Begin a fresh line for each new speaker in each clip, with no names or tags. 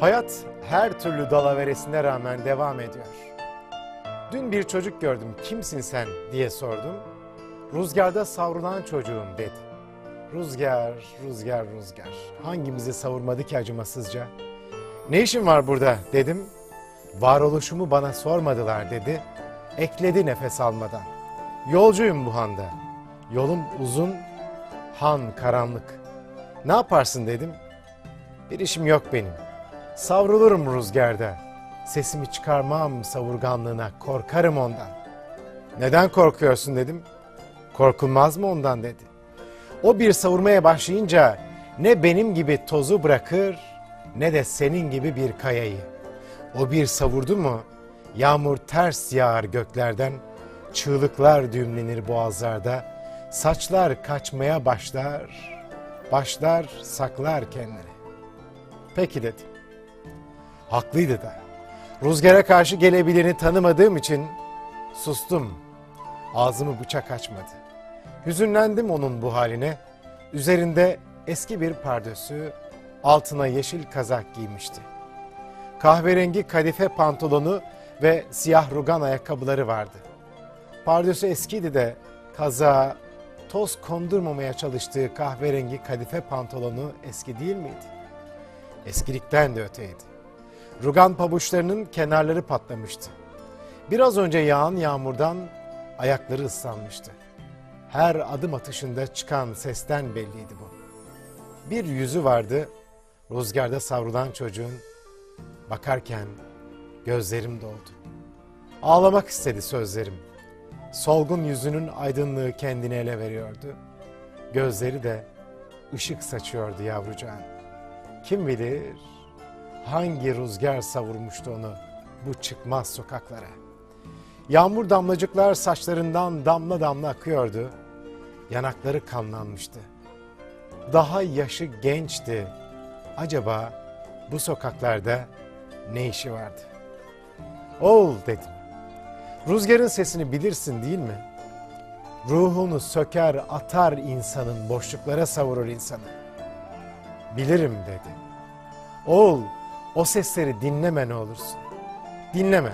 Hayat her türlü dalaveresine rağmen devam ediyor. Dün bir çocuk gördüm, kimsin sen diye sordum. Rüzgarda savrulan çocuğum dedi. Rüzgar, rüzgar, rüzgar. Hangimizi savurmadı ki acımasızca? Ne işin var burada dedim. Varoluşumu bana sormadılar dedi. Ekledi nefes almadan. Yolcuyum bu handa. Yolum uzun, han karanlık. Ne yaparsın dedim. Bir işim yok benim. Savrulurum rüzgarda. Sesimi çıkarmam savurganlığına, korkarım ondan. Neden korkuyorsun dedim. Korkulmaz mı ondan dedi. O bir savurmaya başlayınca ne benim gibi tozu bırakır ne de senin gibi bir kayayı. O bir savurdu mu yağmur ters yağar göklerden, çığlıklar düğümlenir boğazlarda, saçlar kaçmaya başlar, başlar saklar kendini. Peki dedi. Haklıydı da. Rüzgara karşı gelebileni tanımadığım için sustum. Ağzımı bıçak açmadı. Hüzünlendim onun bu haline. Üzerinde eski bir pardösü, altına yeşil kazak giymişti. Kahverengi kadife pantolonu ve siyah rugan ayakkabıları vardı. Pardösü eskiydi de kaza, toz kondurmamaya çalıştığı kahverengi kadife pantolonu eski değil miydi? Eskilikten de öteydi. Rugan pabuçlarının kenarları patlamıştı. Biraz önce yağan yağmurdan ayakları ıslanmıştı. Her adım atışında çıkan sesten belliydi bu. Bir yüzü vardı, rüzgarda savrulan çocuğun. Bakarken gözlerim doldu. Ağlamak istedi sözlerim. Solgun yüzünün aydınlığı kendini ele veriyordu. Gözleri de ışık saçıyordu yavrucağın. Kim bilir hangi rüzgar savurmuştu onu bu çıkmaz sokaklara. Yağmur damlacıklar saçlarından damla damla akıyordu. Yanakları kanlanmıştı. Daha yaşı gençti. Acaba bu sokaklarda ne işi vardı? Oğul dedim. Rüzgarın sesini bilirsin değil mi? Ruhunu söker atar insanın boşluklara savurur insanı. Bilirim dedi. Oğul o sesleri dinleme ne olursun. Dinleme.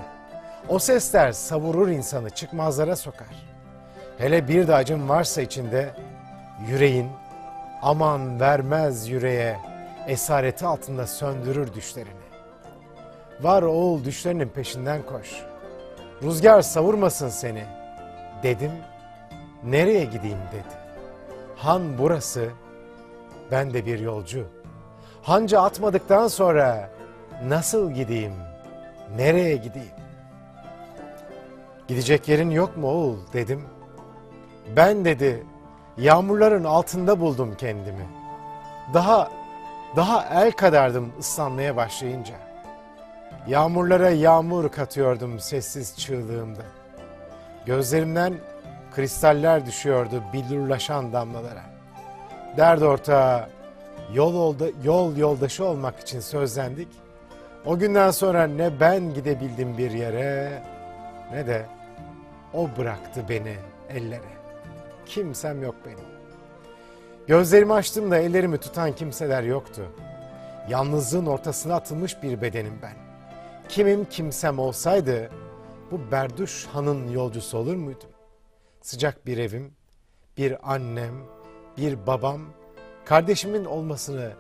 O sesler savurur insanı çıkmazlara sokar. Hele bir de acın varsa içinde yüreğin aman vermez yüreğe esareti altında söndürür düşlerini. Var oğul düşlerinin peşinden koş. Rüzgar savurmasın seni dedim. Nereye gideyim dedi. Han burası, ben de bir yolcu. Hanca atmadıktan sonra nasıl gideyim, nereye gideyim? Gidecek yerin yok mu oğul dedim. Ben dedi yağmurların altında buldum kendimi. Daha daha el kadardım ıslanmaya başlayınca. Yağmurlara yağmur katıyordum sessiz çığlığımda. Gözlerimden kristaller düşüyordu billurlaşan damlalara. Dert ortağı yol, olda, yol yoldaşı olmak için sözlendik. O günden sonra ne ben gidebildim bir yere ne de o bıraktı beni ellere. Kimsem yok benim. Gözlerimi açtım da ellerimi tutan kimseler yoktu. Yalnızlığın ortasına atılmış bir bedenim ben. Kimim kimsem olsaydı bu berduş hanın yolcusu olur muydum? Sıcak bir evim, bir annem, bir babam, kardeşimin olmasını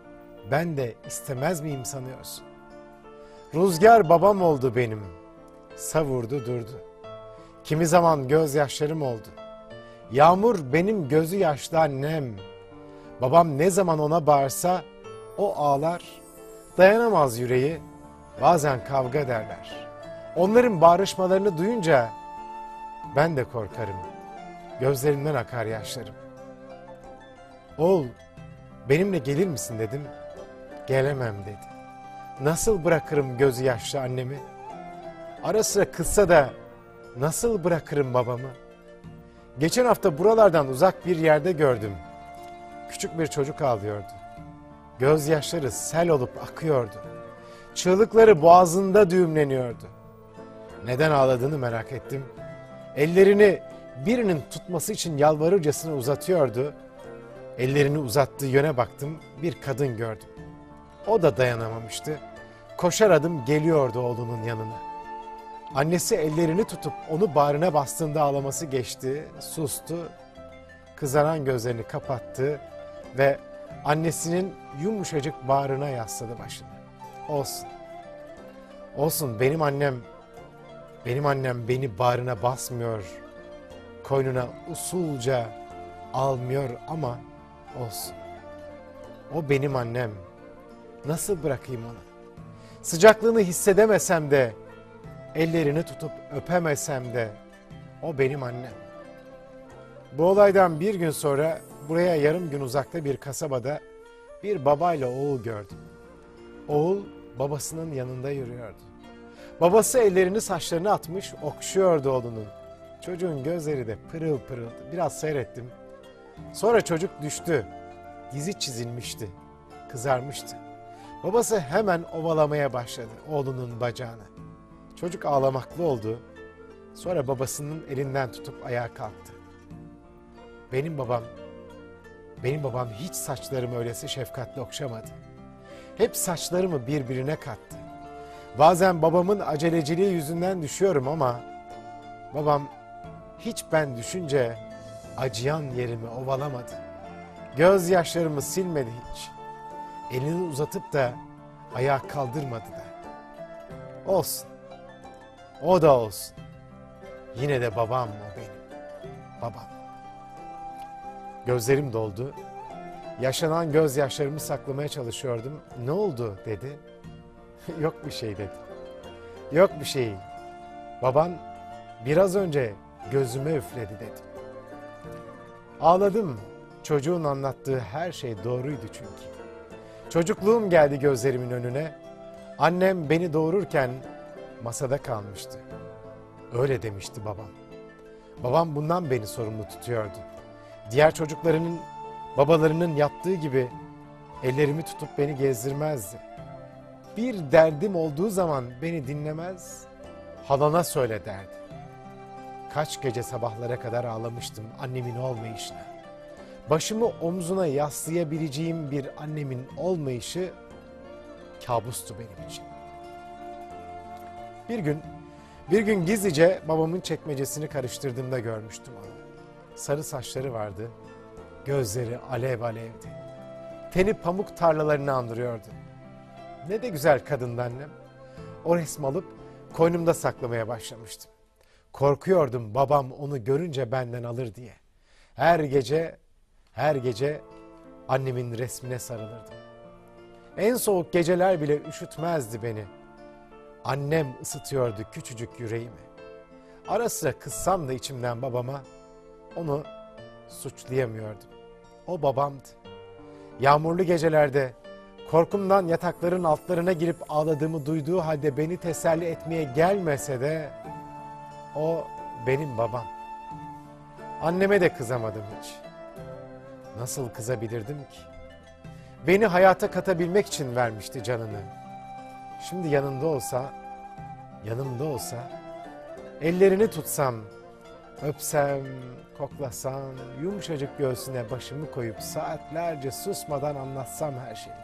ben de istemez miyim sanıyorsun? Rüzgar babam oldu benim, savurdu durdu. Kimi zaman gözyaşlarım oldu. Yağmur benim gözü yaşlı annem. Babam ne zaman ona bağırsa o ağlar. Dayanamaz yüreği. Bazen kavga ederler. Onların bağrışmalarını duyunca ben de korkarım. Gözlerimden akar yaşlarım. Oğul benimle gelir misin dedim. Gelemem dedi. Nasıl bırakırım gözü yaşlı annemi? Ara sıra kızsa da nasıl bırakırım babamı? Geçen hafta buralardan uzak bir yerde gördüm. Küçük bir çocuk ağlıyordu. Gözyaşları sel olup akıyordu. Çığlıkları boğazında düğümleniyordu. Neden ağladığını merak ettim. Ellerini birinin tutması için yalvarırcasına uzatıyordu. Ellerini uzattığı yöne baktım, bir kadın gördüm. O da dayanamamıştı. koşar adım geliyordu oğlunun yanına. Annesi ellerini tutup onu bağrına bastığında ağlaması geçti, sustu, kızaran gözlerini kapattı ve annesinin yumuşacık bağrına yasladı başını. Olsun. Olsun benim annem, benim annem beni bağrına basmıyor, koynuna usulca almıyor ama olsun. O benim annem. Nasıl bırakayım onu? Sıcaklığını hissedemesem de, ellerini tutup öpemesem de o benim annem. Bu olaydan bir gün sonra buraya yarım gün uzakta bir kasabada bir babayla oğul gördüm. Oğul babasının yanında yürüyordu. Babası ellerini saçlarına atmış okşuyordu oğlunun. Çocuğun gözleri de pırıl pırıldı. Biraz seyrettim. Sonra çocuk düştü. Dizi çizilmişti. Kızarmıştı. Babası hemen ovalamaya başladı oğlunun bacağını. Çocuk ağlamaklı oldu. Sonra babasının elinden tutup ayağa kalktı. Benim babam, benim babam hiç saçlarımı öylesi şefkatle okşamadı. Hep saçlarımı birbirine kattı. Bazen babamın aceleciliği yüzünden düşüyorum ama babam hiç ben düşünce acıyan yerimi ovalamadı. Gözyaşlarımı silmedi hiç. Elini uzatıp da ayağa kaldırmadı da. Olsun. O da olsun. Yine de babam o benim. Babam. Gözlerim doldu. Yaşanan gözyaşlarımı saklamaya çalışıyordum. Ne oldu dedi. Yok bir şey dedi. Yok bir şey. Baban biraz önce gözüme üfledi dedi. Ağladım. Çocuğun anlattığı her şey doğruydu çünkü. Çocukluğum geldi gözlerimin önüne. Annem beni doğururken masada kalmıştı. Öyle demişti babam. Babam bundan beni sorumlu tutuyordu. Diğer çocuklarının babalarının yaptığı gibi ellerimi tutup beni gezdirmezdi. Bir derdim olduğu zaman beni dinlemez, halana söyle derdi. Kaç gece sabahlara kadar ağlamıştım annemin olmayışına. Başımı omzuna yaslayabileceğim bir annemin olmayışı kabustu benim için. Bir gün, bir gün gizlice babamın çekmecesini karıştırdığımda görmüştüm onu. Sarı saçları vardı, gözleri alev alevdi. Teni pamuk tarlalarını andırıyordu. Ne de güzel kadındı annem. O resmi alıp koynumda saklamaya başlamıştım. Korkuyordum babam onu görünce benden alır diye. Her gece, her gece annemin resmine sarılırdım. En soğuk geceler bile üşütmezdi beni. Annem ısıtıyordu küçücük yüreğimi. Ara sıra kızsam da içimden babama onu suçlayamıyordum. O babamdı. Yağmurlu gecelerde korkumdan yatakların altlarına girip ağladığımı duyduğu halde beni teselli etmeye gelmese de o benim babam. Anneme de kızamadım hiç. Nasıl kızabilirdim ki? Beni hayata katabilmek için vermişti canını. Şimdi yanında olsa, yanımda olsa, ellerini tutsam, öpsem, koklasam, yumuşacık göğsüne başımı koyup saatlerce susmadan anlatsam her şeyi.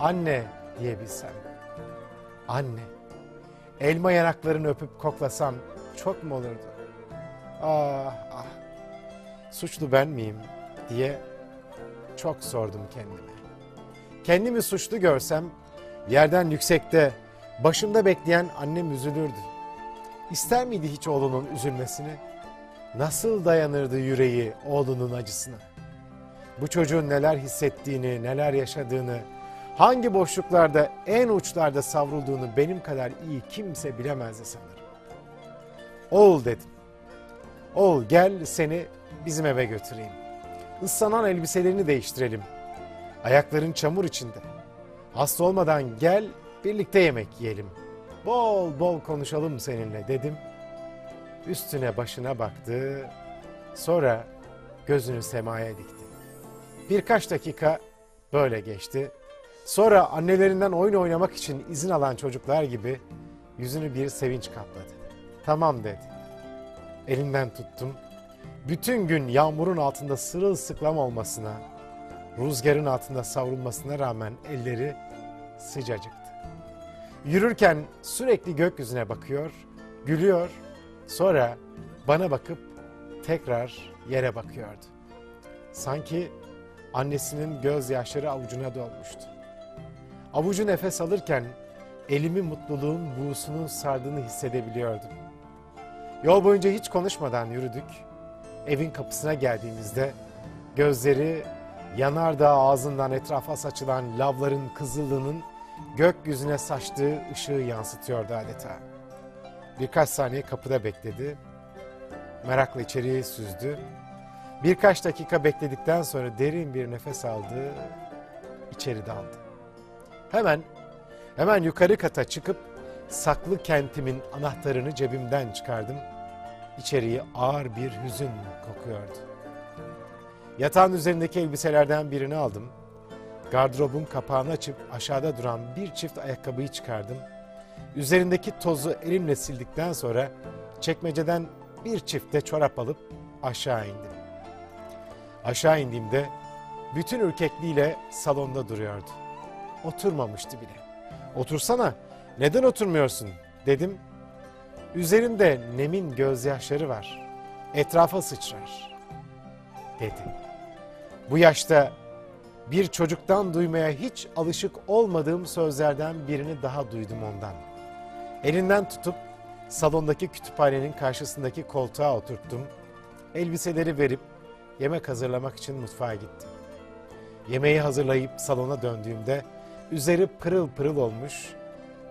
Anne diyebilsem. Anne. Elma yanaklarını öpüp koklasam çok mu olurdu? Ah ah. Suçlu ben miyim diye çok sordum kendime. Kendimi suçlu görsem yerden yüksekte başımda bekleyen annem üzülürdü. İster miydi hiç oğlunun üzülmesini? Nasıl dayanırdı yüreği oğlunun acısına? Bu çocuğun neler hissettiğini, neler yaşadığını, hangi boşluklarda, en uçlarda savrulduğunu benim kadar iyi kimse bilemezdi sanırım. Oğul dedim. Oğul gel seni bizim eve götüreyim. Islanan elbiselerini değiştirelim. Ayakların çamur içinde. Hasta olmadan gel birlikte yemek yiyelim. Bol bol konuşalım seninle dedim. Üstüne başına baktı. Sonra gözünü semaya dikti. Birkaç dakika böyle geçti. Sonra annelerinden oyun oynamak için izin alan çocuklar gibi yüzünü bir sevinç kapladı. Tamam dedi. Elinden tuttum. Bütün gün yağmurun altında sırılsıklam olmasına, rüzgarın altında savrulmasına rağmen elleri sıcacıktı. Yürürken sürekli gökyüzüne bakıyor, gülüyor, sonra bana bakıp tekrar yere bakıyordu. Sanki annesinin gözyaşları avucuna dolmuştu. Avucu nefes alırken elimi mutluluğun buğusunun sardığını hissedebiliyordum. Yol boyunca hiç konuşmadan yürüdük. Evin kapısına geldiğimizde gözleri yanardağ ağzından etrafa saçılan lavların kızıllığının gökyüzüne saçtığı ışığı yansıtıyordu adeta. Birkaç saniye kapıda bekledi. Merakla içeriye süzdü. Birkaç dakika bekledikten sonra derin bir nefes aldı. içeri daldı. Hemen hemen yukarı kata çıkıp saklı kentimin anahtarını cebimden çıkardım. İçeriye ağır bir hüzün kokuyordu. Yatağın üzerindeki elbiselerden birini aldım. Gardırobun kapağını açıp aşağıda duran bir çift ayakkabıyı çıkardım. Üzerindeki tozu elimle sildikten sonra çekmeceden bir çift de çorap alıp aşağı indim. Aşağı indiğimde bütün ürkekliğiyle salonda duruyordu. Oturmamıştı bile. Otursana, neden oturmuyorsun dedim. Üzerinde Nem'in gözyaşları var. Etrafa sıçrar dedi. Bu yaşta bir çocuktan duymaya hiç alışık olmadığım sözlerden birini daha duydum ondan. Elinden tutup salondaki kütüphanenin karşısındaki koltuğa oturttum. Elbiseleri verip yemek hazırlamak için mutfağa gittim. Yemeği hazırlayıp salona döndüğümde üzeri pırıl pırıl olmuş,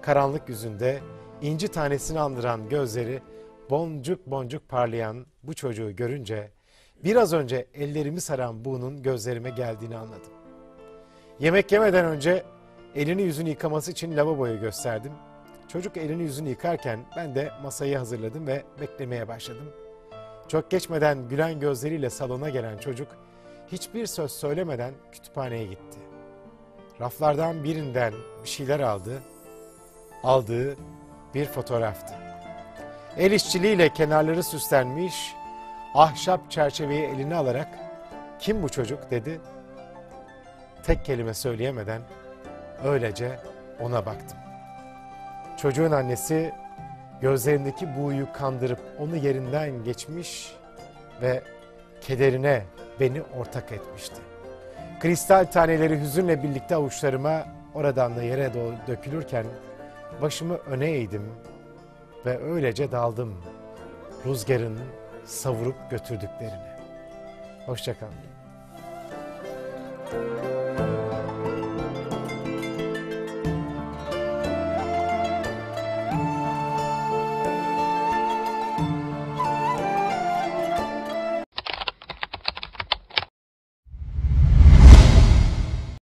karanlık yüzünde inci tanesini andıran gözleri boncuk boncuk parlayan bu çocuğu görünce biraz önce ellerimi saran buğunun gözlerime geldiğini anladım. Yemek yemeden önce elini yüzünü yıkaması için lavaboyu gösterdim. Çocuk elini yüzünü yıkarken ben de masayı hazırladım ve beklemeye başladım. Çok geçmeden gülen gözleriyle salona gelen çocuk hiçbir söz söylemeden kütüphaneye gitti. Raflardan birinden bir şeyler aldı. Aldığı bir fotoğraftı. El işçiliğiyle kenarları süslenmiş, ahşap çerçeveyi eline alarak kim bu çocuk dedi. Tek kelime söyleyemeden öylece ona baktım. Çocuğun annesi gözlerindeki buğuyu kandırıp onu yerinden geçmiş ve kederine beni ortak etmişti. Kristal taneleri hüzünle birlikte avuçlarıma oradan da yere dökülürken başımı öne eğdim ve öylece daldım rüzgarın savurup götürdüklerine. Hoşçakalın.